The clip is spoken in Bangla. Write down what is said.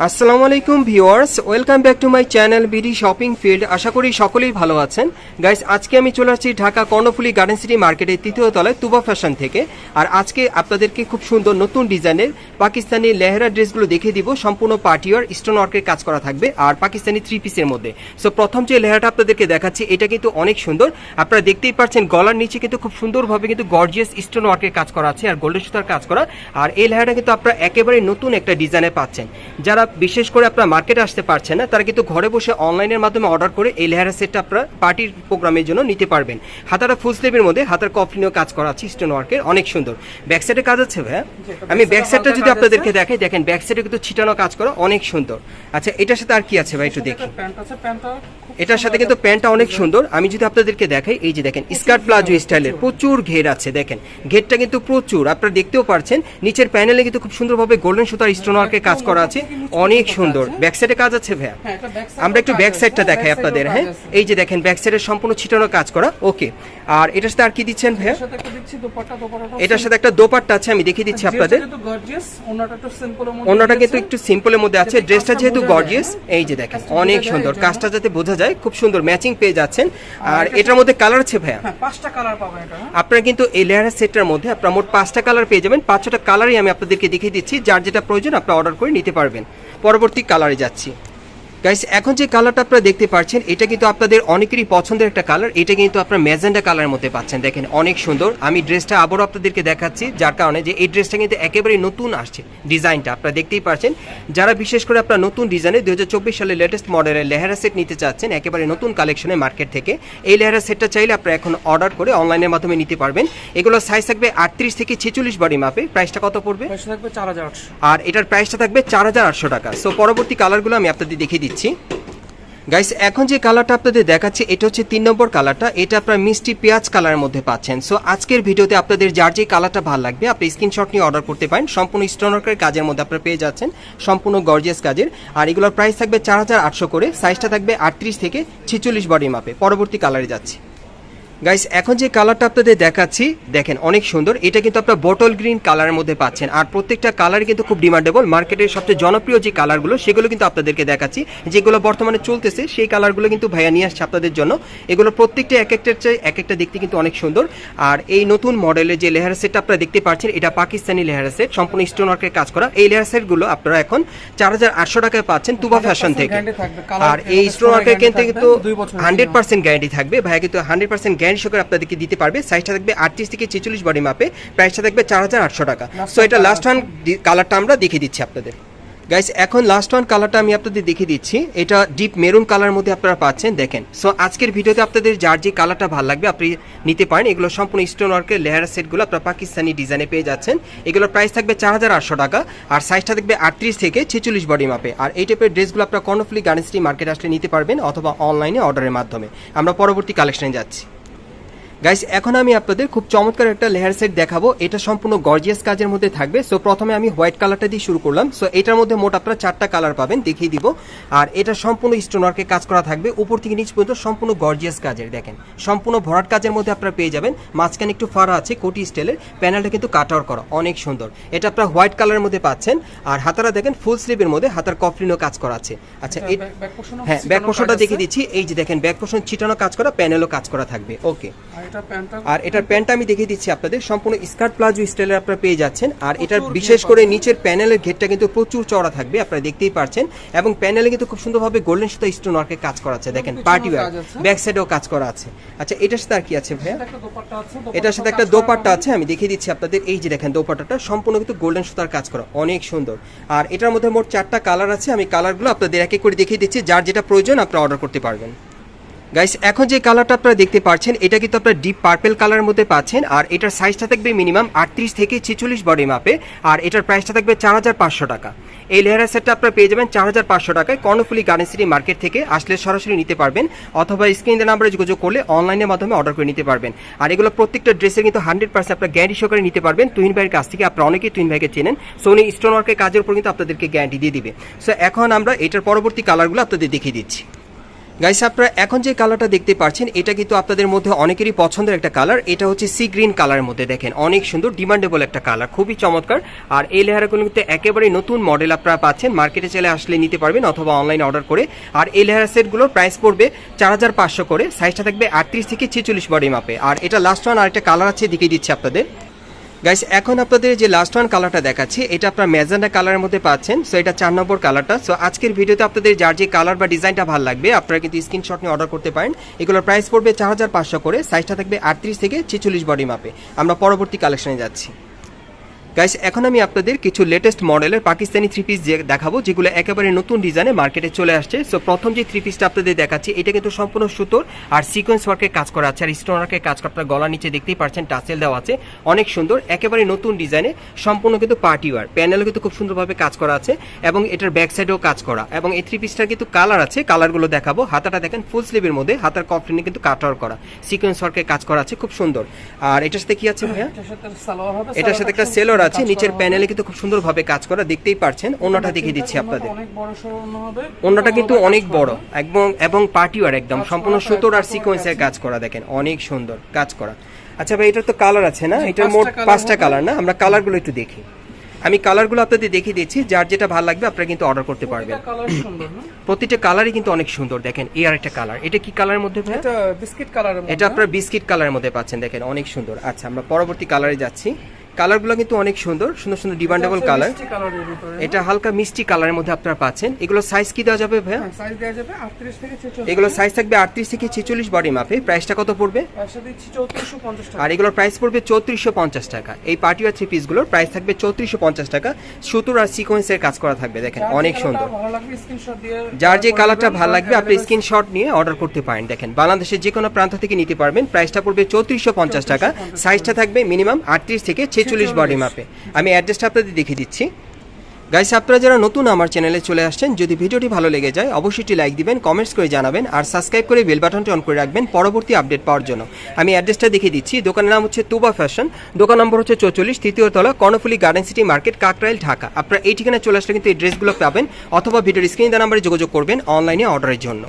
আসসালামু আলাইকুম viewers, welcome back to my channel BD shopping field. আশা করি সকলেই ভালো আছেন। গাইস, আজকে আমি চলে আসছি ঢাকা কর্ণফুলি গার্ডেন সিটি মার্কেটের তৃতীয় তলায় তুবা ফ্যাশন থেকে। আর আজকে আপনাদেরকে খুব সুন্দর নতুন ডিজাইনের পাকিস্তানি লেহেরা ড্রেসগুলো দেখিয়ে দিব। সম্পূর্ণ পার্টিওয়ার স্টোন ওয়ার্কের কাজ করা থাকবে, আর পাকিস্তানি থ্রি পিসের মধ্যে। সো প্রথম যে লেহেরাটা আপনাদেরকে দেখাচ্ছি, এটা কিন্তু অনেক সুন্দর। আপনারা দেখতেই পাচ্ছেন গলার নিচে কিন্তু খুব সুন্দরভাবে কিন্তু গর্জিয়াস স্টোন ওয়ার্কের কাজ করা আছে, আর গোল্ডেন সুতার কাজ করা। আর এই লেহেরাটা কিন্তু আপনারা একেবারে নতুন একটা ডিজাইনে পাচ্ছেন। যারা বিশেষ করে আপনার মার্কেটে আসতে পারছেন না তারা কিন্তু ঘরে বসে অনলাইনের মাধ্যমে অর্ডার করে এই লেহারা সেটটা আপনার পার্টির প্রোগ্রামের জন্য নিতে পারবেন। হাতাটা ফুল স্লিভের মধ্যে হাতার কফলিনও কাজ করা আছে স্টোন ওয়ার্কের অনেক সুন্দর। ব্যাক সাইডে কাজ আছে ভাইয়া? আমি ব্যাক সাইডটা যদি আপনাদেরকে দেখাই দেখেন ব্যাক সাইডে কিন্তু ছিটানো কাজ করা অনেক সুন্দর। আচ্ছা এটার সাথে আর কি আছে ভাই একটু দেখি? এটার সাথে কিন্তু প্যান্টটা অনেক সুন্দর। আমি যদি আপনাদেরকে দেখাই এই যে দেখেন স্কার্ট প্লাজো স্টাইলের প্রচুর। ঘের আছে দেখেন। ঘেরটা কিন্তু প্রচুর আপনারা দেখতেও পারছেন। নিচের প্যানেলে কিন্তু খুব সুন্দরভাবে গোল্ডেন সুতার স্টোন ওয়ার্কের কাজ করা আছে। অনেক সুন্দর। ব্যাক সাইডে কাজ আছে ভাইয়া? হ্যাঁ, আমরা একটু ব্যাক সাইডটা দেখাই আপনাদের হ্যাঁ? এই যে দেখেন ব্যাক সাইডের সম্পূর্ণ ছিটানো কাজ করা ওকে। আর এটার সাথে আর কি দিচ্ছেন ভাইয়া? দোপাট্টা এটার সাথে একটা দোপাট্টা আছে আমি দেখিয়ে দিচ্ছি আপনাদের। অন্যটা কিন্তু। একটু সিম্পলের মধ্যে আছে। ড্রেসটা যেহেতু গর্জিয়াস এই যে দেখেন অনেক সুন্দর। কাজটা যাতে বোঝা যায় খুব সুন্দর ম্যাচিং পেয়ে যাচ্ছেন। আর এটার মধ্যে কালার আছে ভাইয়া? হ্যাঁ পাঁচটা কালার পাবেন এটা হ্যাঁ? আপনারা কিন্তু এই লেয়ারের সেটটার মধ্যে আপনারা মোট পাঁচটা কালার পেয়ে যাবেন। পাঁচটা কালারই আমি আপনাদেরকে দেখিয়ে দিচ্ছি। যার যেটা প্রয়োজন আপনারা অর্ডার করে নিতে পারবেন। পরবর্তী কালারে যাচ্ছি। গাইস এখন যে কালারটা আপনারা দেখতে পাচ্ছেন এটা কিন্তু আপনাদের অনেকেরই পছন্দের একটা কালার এটা কিন্তু আপনারা ম্যাজেন্ডা কালারের মধ্যে পাচ্ছেন। দেখেন অনেক সুন্দর। আমি ড্রেসটা আবারও আপনাদেরকে দেখাচ্ছি যার কারণে যে এই ড্রেসটা কিন্তু একেবারে নতুন আসছে ডিজাইনটা আপনারা দেখতেই পাচ্ছেন যারা বিশেষ করে আপনারা নতুন ডিজাইনে দু সালের লেটেস্ট মডেলের লেহারা সেট নিতে চাচ্ছেন একেবারে নতুন কালেকশনে মার্কেট থেকে এই লেহারা সেটটা চাইলে আপনারা এখন অর্ডার করে অনলাইনের মাধ্যমে নিতে পারবেন। এগুলো সাইজ থাকবে আটত্রিশ থেকে ছেচল্লিশ বডি মাপে প্রাইসটা কত পড়বে? থাকবে চার হাজার আটশো। আর এটার প্রাইসটা থাকবে চার হাজার আটশো টাকা। সো পরবর্তী কালারগুলো আমি আপনাদের দেখিয়ে দিচ্ছি। গাইস এখন যে কালারটা আপনাদের দেখাচ্ছি, এটা হচ্ছে তিন নম্বর কালারটা এটা আপনার মিষ্টি পেঁয়াজ কালারের মধ্যে পাচ্ছেন। সো আজকের ভিডিওতে আপনাদের যার যে কালারটা ভালো লাগবে, আপনি স্ক্রিনশট নিয়ে অর্ডার করতে পারেন। সম্পূর্ণ স্টোনওয়ার্কের কাজের মধ্যে আপনারা পেয়ে যাচ্ছেন। সম্পূর্ণ গর্জিয়াস কাজের। আর এগুলোর প্রাইস থাকবে চার হাজার আটশো করে। সাইজটা থাকবে আটত্রিশ থেকে ছেচল্লিশ বডি মাপে পরবর্তী কালারে যাচ্ছি। গাইস এখন যে কালারটা আপনাদের দেখাচ্ছি দেখেন অনেক সুন্দর। এটা কিন্তু আপনার বটল গ্রিন কালারের মধ্যে পাচ্ছেন। আর প্রত্যেকটা কালার কিন্তু খুব ডিমান্ডেবল মার্কেটের সবচেয়ে জনপ্রিয় যে কালারগুলো সেগুলো কিন্তু আপনাদেরকে দেখাচ্ছি। যেগুলো বর্তমানে চলতেছে সেই কালারগুলো কিন্তু ভাইয়া নিয়ে আসছে আপনাদের জন্য। এগুলো প্রত্যেকটা এক একটার চেয়ে এক একটা দেখতে কিন্তু অনেক সুন্দর। আর এই নতুন মডেলের যে লেহারা সেটটা আপনারা দেখতে পাচ্ছেন এটা পাকিস্তানি লেহারা সেট সম্পূর্ণ স্টোন ওয়ার্কের কাজ করা। এই লেহারা সেটগুলো আপনারা এখন চার হাজার আটশো টাকায় পাচ্ছেন তুবা ফ্যাশন থেকে। আর এই স্টোন ওয়ার্কের কিন্তু হান্ড্রেড পার্সেন্ট গ্যারান্টি থাকবে। ভাইয়া কিন্তু হান্ড্রেড পার্সেন্ট গ্যারান্টি সহকারে আপনাদেরকে দিতে পারবে। সাইজটা থাকবে আটত্রিশ থেকে ছেচল্লিশ বডি মাপে। প্রাইসটা থাকবে চার হাজার আটশো টাকা। সো এটা লাস্ট ওয়ান কালারটা আমরা দেখিয়ে দিচ্ছি আপনাদের। গাইস এখন লাস্ট ওয়ান কালারটা আমি আপনাদের দেখিয়ে দিচ্ছি। এটা ডিপ মেরুন কালার মধ্যে আপনারা পাচ্ছেন দেখেন। সো আজকের ভিডিওতে আপনাদের যার যে কালারটা ভালো লাগবে আপনি নিতে পারেন। এগুলো সম্পূর্ণ স্টোন ওয়ার্কের লেহার সেটগুলো আপনারা পাকিস্তানি ডিজাইনে পেয়ে যাচ্ছেন। এগুলোর প্রাইস থাকবে চার হাজার আটশো টাকা। আর সাইজটা থাকবে আটত্রিশ থেকে ছেচল্লিশ বডি মাপে। আর এই টাইপের ড্রেসগুলো আপনারা কর্ণফুলি গার্ডেন্সটি মার্কেট আসলে নিতে পারবেন অথবা অনলাইনে অর্ডারের মাধ্যমে। আমরা পরবর্তী কালেকশনে যাচ্ছি। গাইস এখন আমি আপনাদের খুব চমৎকার একটা লেয়ার সেট দেখাবো। এটা সম্পূর্ণ গর্জিয়াস কাজের মধ্যে থাকবে। সো প্রথমে আমি হোয়াইট কালারটা দিয়ে শুরু করলাম। সো এটার মধ্যে মোট আপনারা চারটা কালার পাবেন দেখিয়ে দিব। আর এটা সম্পূর্ণ স্টোন ওয়ার্কের কাজ করা থাকবে। উপর থেকে নিচ পর্যন্ত সম্পূর্ণ গর্জিয়াস কাজের দেখেন। সম্পূর্ণ ভরাট কাজের মধ্যে আপনারা পেয়ে যাবেন। মাঝখানে একটু ফাড়া আছে কোটি স্টাইলের প্যানেলটা কিন্তু কাট আউট করা অনেক সুন্দর। এটা আপনারা হোয়াইট কালারের মধ্যে পাচ্ছেন। আর হাতারা দেখেন ফুল স্লিভের মধ্যে হাতার কফলিনও কাজ করা আছে। আচ্ছা হ্যাঁ ব্যাক পোর্শনটা দেখিয়ে দিচ্ছি। এই যে দেখেন ব্যাক পোর্শন ছিটানো কাজ করা প্যানেলও কাজ করা থাকবে। ওকে আর এটার প্যান্টটা আমি দেখিয়ে দিচ্ছি আপনাদের। সম্পূর্ণ স্কার্ট প্লাজো স্টাইলের আপনারা পেয়ে যাচ্ছেন। আর এটার বিশেষ করে। নিচের প্যানেলের ঘেরটা কিন্তু প্রচুর চওড়া থাকবে আপনারা দেখতেই পারছেন। এবং প্যানেলে কিন্তু খুব সুন্দরভাবে গোল্ডেন সুতা স্টোন ওয়ার্কের কাজ করা আছে। দেখেন পার্টি ওয়্যার। ব্যাক সাইডেও কাজ করা আছে। আচ্ছা এটার সাথে আর কি আছে ভাইয়া? একটা দোপাট্টা আছে এটার সাথে একটা দোপাট্টা আছে আমি দেখিয়ে দিচ্ছি আপনাদের। এই যে দেখেন দোপাট্টাটা সম্পূর্ণ কিন্তু গোল্ডেন সুতার কাজ করা অনেক সুন্দর। আর এটার মধ্যে মোট চারটা কালার আছে আমি কালারগুলো আপনাদের এক এক করে দেখিয়ে দিচ্ছি। যার যেটা প্রয়োজন আপনারা অর্ডার করতে পারবেন। গাইস এখন যে কালারটা আপনারা দেখতে পাচ্ছেন, এটা কিন্তু আপনারা ডিপ পার্পেল কালারের মধ্যে পাচ্ছেন, আর এটার সাইজটা থাকবে মিনিমাম আটত্রিশ থেকে ছেচল্লিশ বডি মাপে আর এটার প্রাইসটা থাকবে চার হাজার পাঁচশো টাকা। এই লেহারা সেটটা আপনারা পেয়ে যাবেন চার হাজার পাঁচশো টাকায় কর্ণফুলি গার্ডেন সিটি মার্কেট থেকে আসলে সরাসরি নিতে পারবেন, অথবা স্ক্রিন নাম্বারে যোগাযোগ করলে অনলাইনের মাধ্যমে অর্ডার করে নিতে পারবেন। আর এগুলো প্রত্যেকটা ড্রেসে কিন্তু হান্ড্রেড পার্সেন্ট আপনার গ্যারান্টি সহকারে নিতে পারবেন তুহিন ভাইয়ের কাছ থেকে আপনারা অনেকেই তুহিন ভাইকে চেনেন সো উনি স্টোন ওয়ার্কের কাজের উপর কিন্তু আপনাদেরকে গ্যারান্টি দিয়ে দিবে। সো এখন আমরা এটার পরবর্তী কালারগুলো আপনাদের দেখিয়ে দিচ্ছি। গাইস আপনারা এখন যে কালারটা দেখতে পাচ্ছেন, এটা কিন্তু আপনাদের মধ্যে অনেকেরই পছন্দের একটা কালার এটা হচ্ছে সি গ্রিন কালারের মধ্যে দেখেন। অনেক সুন্দর ডিমান্ডেবল একটা কালার খুবই চমৎকার। আর এই লেহারাগুলো কিন্তু একেবারে নতুন মডেল আপনারা পাচ্ছেন। মার্কেটে চলে আসলে নিতে পারবেন অথবা অনলাইনে অর্ডার করে। আর এই লেহারা সেটগুলোর প্রাইস পড়বে চার হাজার পাঁচশো করে। সাইজটা থাকবে আটত্রিশ থেকে ছেচল্লিশ বডি মাপে আর এটা লাস্ট ওয়ান আর একটা কালার আছে, দেখিয়ে দিচ্ছে আপনাদের। গাইস এখন আপনাদের যে লাস্ট ওয়ান কালারটা দেখাচ্ছি, এটা আপনার ম্যাজেন্ডা কালারের মধ্যে পাচ্ছেন সো এটা চার নম্বর কালারটা সো আজকের ভিডিওতে আপনাদের যার যে কালার বা ডিজাইনটা ভালো লাগবে, আপনারা কিন্তু স্ক্রিনশট নিয়ে অর্ডার করতে পারেন। এগুলোর প্রাইস পড়বে চার হাজার পাঁচশো করে সাইজটা থাকবে আটত্রিশ থেকে ছেচল্লিশ বডি মাপে আমরা পরবর্তী কালেকশনে যাচ্ছি। গাইস এখন আমি আপনাদের কিছু লেটেস্ট মডেলের পাকিস্তানি থ্রি পিস যে দেখাবো যেগুলো একেবারে নতুন ডিজাইনে মার্কেটে চলে আসছে। সো প্রথম যে থ্রি পিসটা আপনাদের দেখাচ্ছি এটা কিন্তু সম্পূর্ণ সুতোর আর সিকোয়েন্স ওয়ার্কের কাজ করা আছে। আর স্টোন ওয়ার্কের কাজ করা গলার নিচে দেখতেই পাচ্ছেন টাসেল দেওয়া আছে। অনেক সুন্দর একেবারে নতুন ডিজাইনে সম্পূর্ণ কিন্তু পার্টি ওয়ার প্যানেলও কিন্তু খুব সুন্দরভাবে কাজ করা আছে এবং এটার ব্যাক সাইডেও কাজ করা। এবং এই থ্রি পিসটার কিন্তু কালার আছে কালারগুলো দেখাবো। হাতাটা দেখেন ফুল স্লিভের মধ্যে হাতার কফলিনে কিন্তু কাটার করা। সিকোয়েন্স ওয়ার্কের কাজ করা আছে খুব সুন্দর। আর এটার সাথে কি আছে ভাইয়া? এটার সাথে একটা সালোয়ারটা সেলর আছে নিচের প্যানেলে কিন্তু খুব সুন্দরভাবে কাজ করা দেখতেই পারছেন। অন্যটা দেখিয়ে দিচ্ছি আপনাদের। অন্যটা কিন্তু অনেক বড়। একদম এবং পার্টিওয়ার একদম। সম্পূর্ণ সুতোর আর করা সিকোয়েন্সের কাজ করা দেখেন অনেক সুন্দর কাজ করা। আচ্ছা ভাই এটার তো কালার আছে না? এটার মোট পাঁচটা কালার না? আমরা কালারগুলো একটু দেখি। আমি কালারগুলো আপনাদের দেখিয়ে দিচ্ছি যার যেটা ভালো লাগবে আপনারা কিন্তু অর্ডার করতে পারবেন। প্রতিটা কালার কালারই কিন্তু অনেক সুন্দর দেখেন এই আর একটা কালার এটা কি কালারের মধ্যে ভাই এটা বিস্কিট কালারের এটা আপনার বিস্কিট কালারের মধ্যে পাচ্ছেন দেখেন অনেক সুন্দর। আচ্ছা আমরা পরবর্তী কালারে যাচ্ছি। কালারগুলো কিন্তু অনেক সুন্দর সুন্দর সুন্দর ডিমান্ডেবল কালার। কালারের ভিতরে। এটা হালকা মিষ্টি কালারের মধ্যে আপনারা পাচ্ছেন। এগুলো সাইজ কি দেওয়া যাবে ভাইয়া? সাইজ দেওয়া যাবে 38 থেকে 46 এগুলো সাইজ থাকবে আটত্রিশ থেকে ছেচল্লিশ বডি মাপে প্রাইসটা কত পড়বে? 3450 আর এগুলোর প্রাইস পড়বে চৌত্রিশশো পঞ্চাশ টাকা। এই পার্টিওয়ার থ্রি পিসগুলোর প্রাইস থাকবে চৌত্রিশশো পঞ্চাশ টাকা। সুতোর আর সিকোয়েন্সের কাজ করা থাকবে দেখেন অনেক সুন্দর। ভালো লাগবে স্ক্রিনশট দিয়ে যার যে কালারটা ভালো লাগবে আপনি স্ক্রিনশট নিয়ে অর্ডার করতে পারেন দেখেন। বাংলাদেশের যে কোনো প্রান্ত থেকে নিতে পারবেন। প্রাইসটা পড়বে চৌত্রিশশো পঞ্চাশ টাকা। সাইজটা থাকবে মিনিমাম আটত্রিশ থেকে ছেচল্লিশ বডি মাপে আমি অ্যাড্রেসটা আপনাদের দেখিয়ে দিচ্ছি। গাইস আপনারা যারা নতুন আমার চ্যানেলে চলে আসছেন যদি ভিডিওটি ভালো লেগে যায় অবশ্যই একটি লাইক দিবেন কমেন্টস করে জানাবেন আর সাবস্ক্রাইব করে বেল বাটনটি অন করে রাখবেন পরবর্তী আপডেট পাওয়ার জন্য। আমি অ্যাড্রেসটা দেখিয়ে দিচ্ছি। দোকানের নাম হচ্ছে তুবা ফ্যাশন দোকান নম্বর হচ্ছে চৌচল্লিশ তৃতীয় তলা Karnaphuli garden city market Kakrail Dhaka. আপনারা এই ঠিকানায় চলে আসলে কিন্তু এই ড্রেসগুলো পাবেন অথবা ভিডিওর স্ক্রিন নাম্বারে যোগাযোগ করবেন অনলাইনে অর্ডারের জন্য।